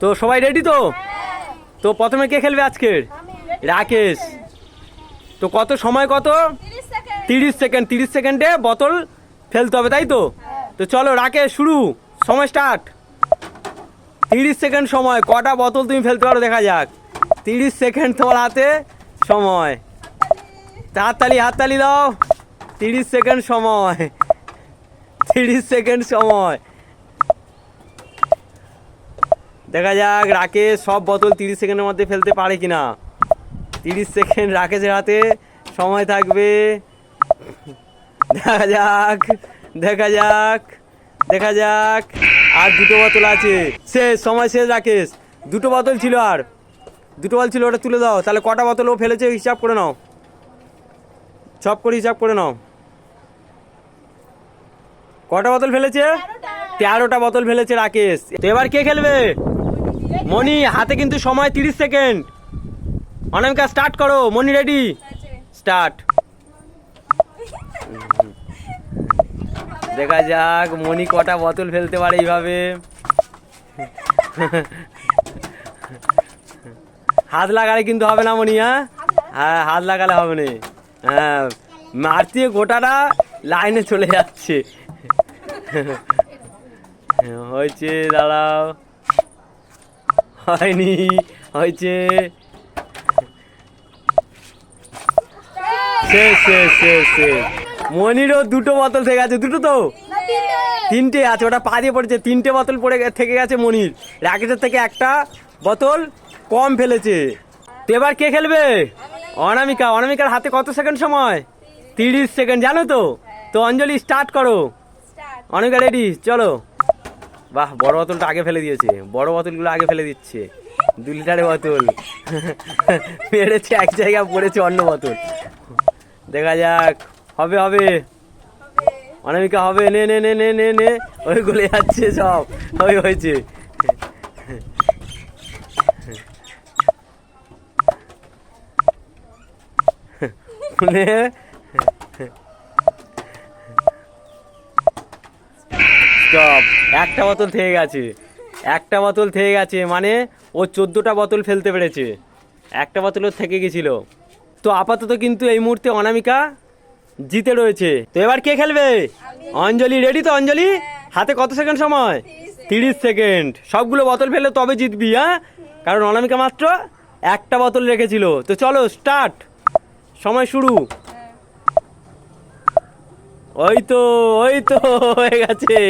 তো সবাই রেডি তো? তো প্রথমে কে খেলবে আজকের? রাকেশ। তো কত সময় কত? তিরিশ সেকেন্ড, তিরিশ সেকেন্ডে বোতল ফেলতে হবে, তাই তো? তো চলো রাকেশ, শুরু। সময় স্টার্ট তিরিশ সেকেন্ড সময়, কটা বোতল তুমি ফেলতে পারো দেখা যাক। তিরিশ সেকেন্ড তোমার হাতে সময়। হাততালি হাততালি দাও। তিরিশ সেকেন্ড সময়। তিরিশ সেকেন্ড সময়। দেখা যাক, রাকেশ সব বোতল তিরিশ সেকেন্ডের মধ্যে ফেলতে পারে কিনা। তিরিশ সেকেন্ড রাকেশের হাতে সময় থাকবে। দেখা যাক দেখা যাক দেখা যাক। আর দুটো বোতল আছে। শেষ, সময় শেষ রাকেশ। দুটো বোতল ছিল আর। দুটো বল ছিল, ওটা তুলে দাও। তাহলে কটা বোতল ও ফেলেছে হিসাব করে নাও। সব করে হিসাব করে নাও। কটা বোতল ফেলেছে? তেরোটা বোতল ফেলেছে রাকেশ। তো এবার কে খেলবে? মনি হাতে কিন্তু সময় তিরিশ সেকেন্ড। অনামিকা স্টার্ট করো। মনি রেডি স্টার্ট দেখা যাক মনি কটা বোতল ফেলতে পারে এইভাবে। হাত লাগালে কিন্তু হবে না মনি হ্যাঁ? হ্যাঁ হাত লাগালে হবে না। হ্যাঁ। মারতে গোটাটা লাইনে চলে যাচ্ছে। হয়েছে, দাঁড়াও। হয়নি, হয়েছে। শেষ শেষ মনিরও দুটো বোতল থেকে আছে, দুটো তো? তিনটে আছে, ওটা পা দিয়ে পড়েছে, তিনটে বোতল পড়ে থেকে গেছে মনির। রাকেটের থেকে একটা বোতল কম ফেলেছে। তো এবার কে খেলবে? অনামিকা। অনামিকার হাতে কত সেকেন্ড সময়? তিরিশ সেকেন্ড, জানো তো? তো অঞ্জলি স্টার্ট করো। অনামিকা রেডি চলো। বাহ, বড় বোতলটা আগে ফেলে দিয়েছে। বড় বোতলগুলো আগে ফেলে দিচ্ছে। দু লিটারের বোতল। মেরেছে, এক জায়গায় পড়েছে অন্য বোতল। দেখা যাক, হবে হবে। অনামিকা হবে, নে নে নে নে নে নে। ওই গলে যাচ্ছে সব। ওই হয়েছে। নে। স্টপ একটা বোতল থেকে গেছে। একটা বোতল থেকে গেছে মানে ও চোদ্দোটা বোতল ফেলতে পেরেছে। একটা বোতল ওর থেকে গেছিল। তো আপাতত কিন্তু এই মুহূর্তে অনামিকা জিতে রয়েছে। তো এবার কে খেলবে? অঞ্জলি রেডি তো অঞ্জলি? হাতে কত সেকেন্ড সময়? তিরিশ সেকেন্ড। সবগুলো বোতল ফেলে তবে জিতবি হ্যাঁ? কারণ অনামিকা মাত্র একটা বোতল রেখেছিল। তো চলো স্টার্ট সময় শুরু। ওই তো ওই তো, হয়ে গেছে।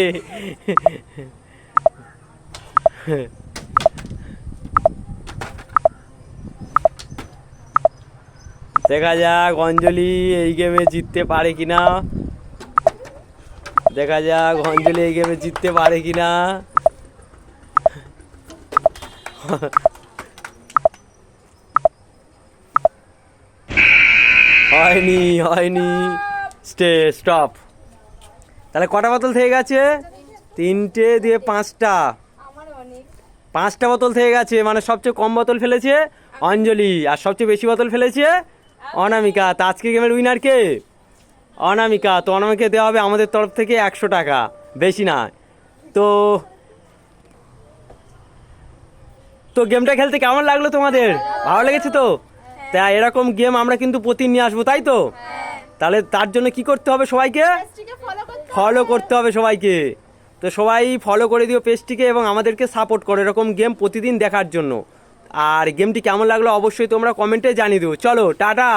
দেখা যাক অঞ্জলি এই গেমে জিততে পারে কিনা। দেখা যাক অঞ্জলি এই গেমে জিততে পারে কিনা। হয়নি হয়নি। Stay, stop. তাহলে কটা বোতল থেকে গেছে? তিনটে দিয়ে পাঁচটা। পাঁচটা বোতল থেকে গেছে মানে সবচেয়ে কম বোতল ফেলেছে অঞ্জলি, আর সবচেয়ে বেশি বোতল ফেলেছে অনামিকা। তা আজকে গেমের উইনার কে? অনামিকা। তো অনামিকা দেওয়া হবে আমাদের তরফ থেকে একশো টাকা, বেশি না। তো তো গেমটা খেলতে কেমন লাগল তোমাদের? ভালো লেগেছে তো? তা এরকম গেম আমরা কিন্তু প্রতিদিন নিয়ে আসব, তাই তো? তাহলে তার জন্য কি করতে হবে সবাইকে? ফলো করতে হবে। সবাইকে। তো সবাই ফলো করে দিও পেজটিকে এবং আমাদেরকে সাপোর্ট করো এরকম গেম প্রতিদিন দেখার জন্য। আর গেমটি কেমন লাগল অবশ্যই তোমরা কমেন্টে জানিয়ে দিও। চলো টাটা।